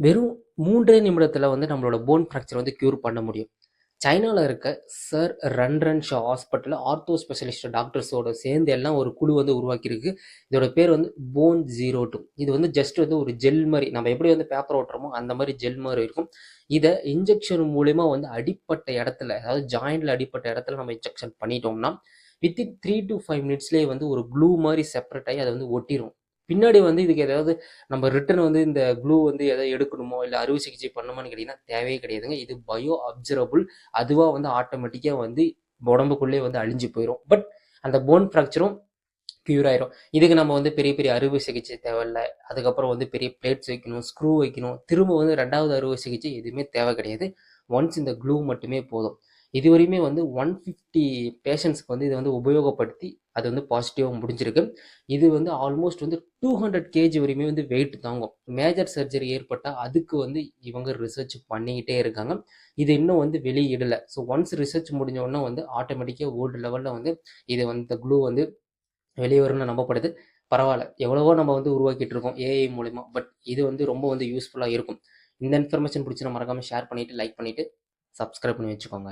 வெறும் மூன்றே நிமிடத்தில் வந்து நம்மளோட போன் ஃப்ராக்சர் வந்து க்யூர் பண்ண முடியும். சைனாவில் இருக்க சர் ரன்ரன் ஷா ஹாஸ்பிட்டலில் ஆர்த்தோ ஸ்பெஷலிஸ்ட் டாக்டர்ஸோட சேர்ந்து எல்லாம் ஒரு குழு வந்து உருவாக்கியிருக்கு. இதோட பேர் வந்து போன் ஜீரோ டூ இது வந்து ஜஸ்ட் வந்து ஒரு ஜெல் மாதிரி நம்ம எப்படி வந்து பேப்பர் ஓட்டுறோமோ அந்த மாதிரி ஜெல் மாதிரி இருக்கும். இதை இன்ஜெக்ஷன் மூலிமா வந்து அடிப்பட்ட இடத்துல அதாவது ஜாயிண்டில் அடிப்பட்ட இடத்துல நம்ம இன்ஜெக்ஷன் பண்ணிட்டோம்னா வித்தின் த்ரீ டு ஃபைவ் மினிட்ஸ்லேயே வந்து ஒரு க்ளூ மாதிரி செப்பரேட் ஆகி அதை வந்து ஒட்டிடும் பின்னாடி வந்து இதுக்கு ஏதாவது நம்ம ரிட்டர்ன் வந்து இந்த க்ளூ வந்து எதாவது எடுக்கணுமோ இல்லை அறுவை சிகிச்சை பண்ணணுமான்னு கேட்டிங்கன்னா தேவையே கிடையாதுங்க. இது பயோ அப்சரபுள் அதுவாக வந்து ஆட்டோமேட்டிக்காக வந்து உடம்புக்குள்ளே வந்து அழிஞ்சு போயிடும் பட் அந்த போன் ஃப்ராக்சரும் க்யூர் ஆயிரும். இதுக்கு நம்ம வந்து பெரிய பெரிய அறுவை சிகிச்சை தேவையில்ல. அதுக்கப்புறம் வந்து பெரிய பிளேட்ஸ் வைக்கணும் ஸ்க்ரூ வைக்கணும். திரும்ப வந்து ரெண்டாவது அறுவை சிகிச்சை எதுவுமே தேவை கிடையாது. ஒன்ஸ் இந்த க்ளூ மட்டுமே போதும். இதுவரையுமே வந்து ஒன் ஃபிஃப்டி பேஷண்ட்ஸ்க்கு வந்து இதை வந்து உபயோகப்படுத்தி அது வந்து பாசிட்டிவாக முடிஞ்சிருக்கு. இது வந்து ஆல்மோஸ்ட் வந்து டூ ஹண்ட்ரட் கேஜி வரையுமே வந்து வெயிட் தாங்கும். மேஜர் சர்ஜரி ஏற்பட்டால் அதுக்கு வந்து இவங்க ரிசர்ச் பண்ணிக்கிட்டே இருக்காங்க. இது இன்னும் வந்து வெளியிடலை ஸோ ஒன்ஸ் ரிசர்ச் முடிஞ்ச உடனே வந்து ஆட்டோமேட்டிக்காக வேர்ல்டு லெவலில் வந்து இது வந்து இந்த க்ளூ வந்து வெளியே வரும்னு நம்பப்படுது. பரவாயில்ல. எவ்வளவோ நம்ம வந்து உருவாக்கிட்டு இருக்கோம் ஏஐ மூலிமா பட் இது வந்து ரொம்ப வந்து யூஸ்ஃபுல்லாக இருக்கும். இந்த இன்ஃபர்மேஷன் பிடிச்சி நம்ம மறக்காமல் ஷேர் பண்ணிவிட்டு லைக் பண்ணிவிட்டு சப்ஸ்கிரைப் பண்ணி வச்சுக்கோங்க.